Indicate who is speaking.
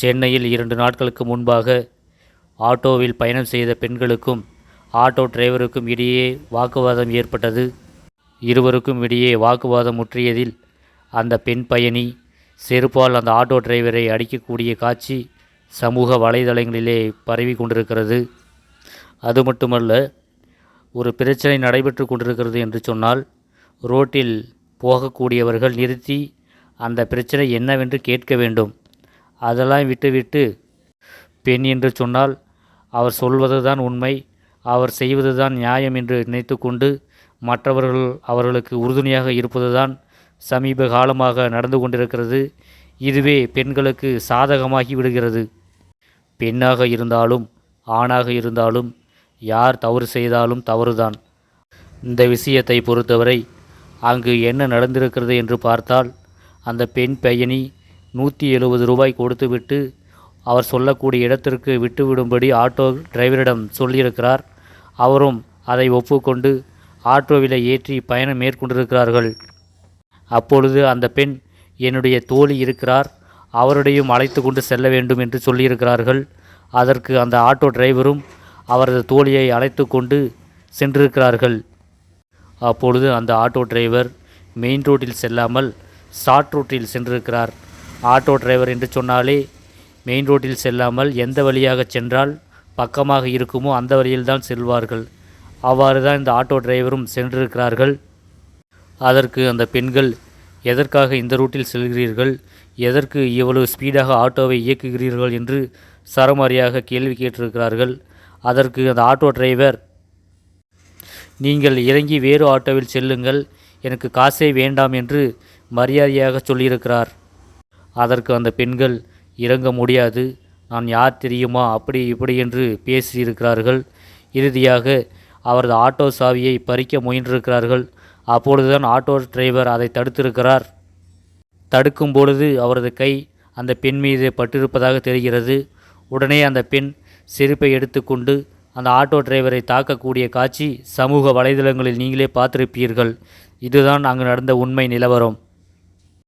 Speaker 1: சென்னையில் இரண்டு நாட்களுக்கு முன்பாக ஆட்டோவில் பயணம் செய்த பெண்களுக்கும் ஆட்டோ டிரைவருக்கும் இடையே வாக்குவாதம் ஏற்பட்டது. இருவருக்கும் இடையே வாக்குவாதம் முற்றியதில் அந்த பெண் பயணி செருப்பால் அந்த ஆட்டோ டிரைவரை அடிக்கக்கூடிய காட்சி சமூக வலைதளங்களிலே பரவி கொண்டிருக்கிறது. அது மட்டுமல்ல ஒரு பிரச்சனை நடைபெற்று கொண்டிருக்கிறது என்று சொன்னால் ரோட்டில் போகக்கூடியவர்கள் நிறுத்தி அந்த பிரச்சனை என்னவென்று கேட்க வேண்டும். அதெல்லாம் விட்டுவிட்டு பெண் என்று சொன்னால் அவர் சொல்வது தான் உண்மை அவர் செய்வது தான் நியாயம் என்று நினைத்து கொண்டு மற்றவர்கள் அவர்களுக்கு உறுதுணையாக இருப்பதுதான் சமீப காலமாக நடந்து கொண்டிருக்கிறது. இதுவே பெண்களுக்கு சாதகமாகி விடுகிறது. பெண்ணாக இருந்தாலும் ஆணாக இருந்தாலும் யார் தவறு செய்தாலும் தவறுதான். இந்த விஷயத்தை பொறுத்தவரை அங்கு என்ன நடந்திருக்கிறது என்று பார்த்தால் அந்த பெண் பயணி நூற்றி எழுபது ரூபாய் கொடுத்துவிட்டு அவர் சொல்லக்கூடிய இடத்திற்கு விட்டுவிடும்படி ஆட்டோ டிரைவரிடம் சொல்லியிருக்கிறார். அவரும் அதை ஒப்புக்கொண்டு ஆட்டோவில் ஏற்றி பயணம் மேற்கொண்டிருக்கிறார்கள். அப்பொழுது அந்த பெண் என்னுடைய தோழி இருக்கிறார். அவருடையும் அழைத்து கொண்டு செல்ல வேண்டும் என்று சொல்லியிருக்கிறார்கள். அதற்கு அந்த ஆட்டோ டிரைவரும் அவரது தோழியை அழைத்து கொண்டு சென்றிருக்கிறார்கள். அப்பொழுது அந்த ஆட்டோ டிரைவர் மெயின் ரோட்டில் செல்லாமல் ஷார்ட் ரூட்டில் சென்றிருக்கிறார். ஆட்டோ டிரைவர் என்று சொன்னாலே மெயின் ரோட்டில் செல்லாமல் எந்த வழியாக சென்றால் பக்கமாக இருக்குமோ அந்த வழியில்தான் செல்வார்கள். அவ்வாறு தான் இந்த ஆட்டோ டிரைவரும் சென்றிருக்கிறார்கள். அதற்கு அந்த பெண்கள் எதற்காக இந்த ரூட்டில் செல்கிறீர்கள்? எதற்கு இவ்வளவு ஸ்பீடாக ஆட்டோவை இயக்குகிறீர்கள்? என்று சரமாரியாக கேள்வி கேட்டிருக்கிறார்கள். அதற்கு அந்த ஆட்டோ டிரைவர் நீங்கள் இறங்கி வேறு ஆட்டோவில் செல்லுங்கள். எனக்கு காசே வேண்டாம் என்று மரியாதையாக சொல்லியிருக்கிறார். அதற்கு அந்த பெண்கள் இறங்க முடியாது. நான் யார் தெரியுமா? அப்படி இப்படி என்று பேசியிருக்கிறார்கள். இறுதியாக அவரது ஆட்டோ சாவியை பறிக்க முயன்றிருக்கிறார்கள். அப்பொழுதுதான் ஆட்டோ டிரைவர் அதை தடுத்திருக்கிறார். தடுக்கும் பொழுது அவரது கை அந்த பெண் மீது பட்டிருப்பதாக தெரிகிறது. உடனே அந்த பெண் செருப்பை எடுத்துக்கொண்டு அந்த ஆட்டோ டிரைவரை தாக்கக்கூடிய காட்சி சமூக வலைதளங்களில் நீங்களே பார்த்திருப்பீர்கள். இதுதான் அங்கு நடந்த உண்மை நிலவரம்.